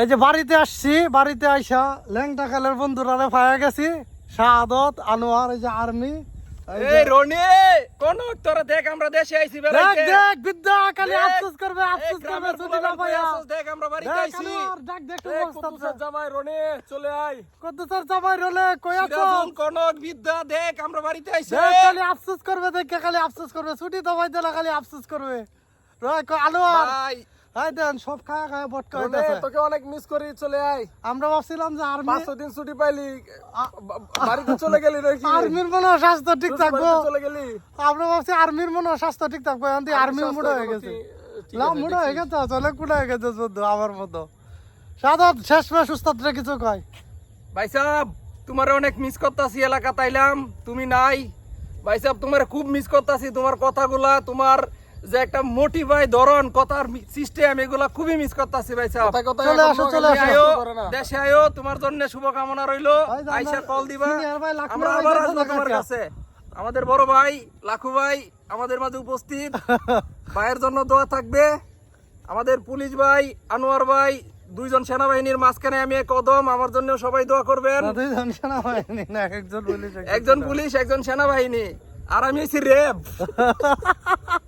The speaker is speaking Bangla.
এই যে বাড়িতে আসছি বাড়িতে আইসা ল্যাংটা কালের বন্ধুরা পায়া গেছি। শাহাদত আনোয়ার এই যে আর্মি। এই রনি কোন তোরা দেখ আমরা দেশে আইছি দেখ বেড়াইতে। দেখ বিদ্যা আফসোস করবে আফসোস না দেখ আমরা বাড়িতে দেখ আইছি। দেখ দেখ এই অবস্থা জামাই রনি চলে আয়। কত স্যার জামাই রলে কই আছো? সিরাজুল কনক বিদ্যা দেখ আমরা বাড়িতে আইছি। দেখ খালি আফসোস করবে দেখে খালি আফসোস করবে। ছুটি তো না খালি আফসোস করবে। রয় আনোয়ার ভাই দেন সব খায়া খায়া বটকা রনি হইতাছে। তোকে অনেক মিস করি চলে আয়। আমরা ভাবছিলাম যে আর্মি দিন ছুটি পাইলি বাড়িতে চলে গেলি নাকি? আর্মির মনে স্বাস্থ্য ঠিক থাকব। চলে গেলি? আমরা ভাবছি আর্মির মনে স্বাস্থ্য ঠিক থাকব। এখন আর্মি মুড়ো হয়ে গেছে। না আছে, হয়ে গেছে চলে কুড়া হয়ে গেছে আমার মতো। সাদত শেষ মেশ উস্তাদরে কিছু কয়। ভাই সাহেব তোমার অনেক মিস করতাছি এলাকা তাইলাম। তুমি নাই। ভাই সাহেব তোমার খুব মিস করতাছি তোমার কথাগুলা তোমার যে একটা মোটিভাই ধরন কথার সিস্টেম এগুলা খুবই মিস করতাছি ভাই সাহেব। চলে আসো, চলে আসো। দেশে আয়ো তোমার জন্য শুভকামনা রইল। আইসা কল দিবা। senior আমরা আবার আসব তোমার কাছে। আমাদের বড় ভাই লাখু ভাই আমাদের মাঝে উপস্থিত। ভাইয়ের জন্য দোয়া থাকবে। আমাদের পুলিশ ভাই আনোয়ার ভাই দুইজন সেনাবাহিনীর মাঝখানে আমি এক কদম আমার জন্য সবাই দোয়া করবেন। দুইজন সেনাবাহিনী না একজন পুলিশ একজন পুলিশ একজন সেনাবাহিনী। আর আমি রেব।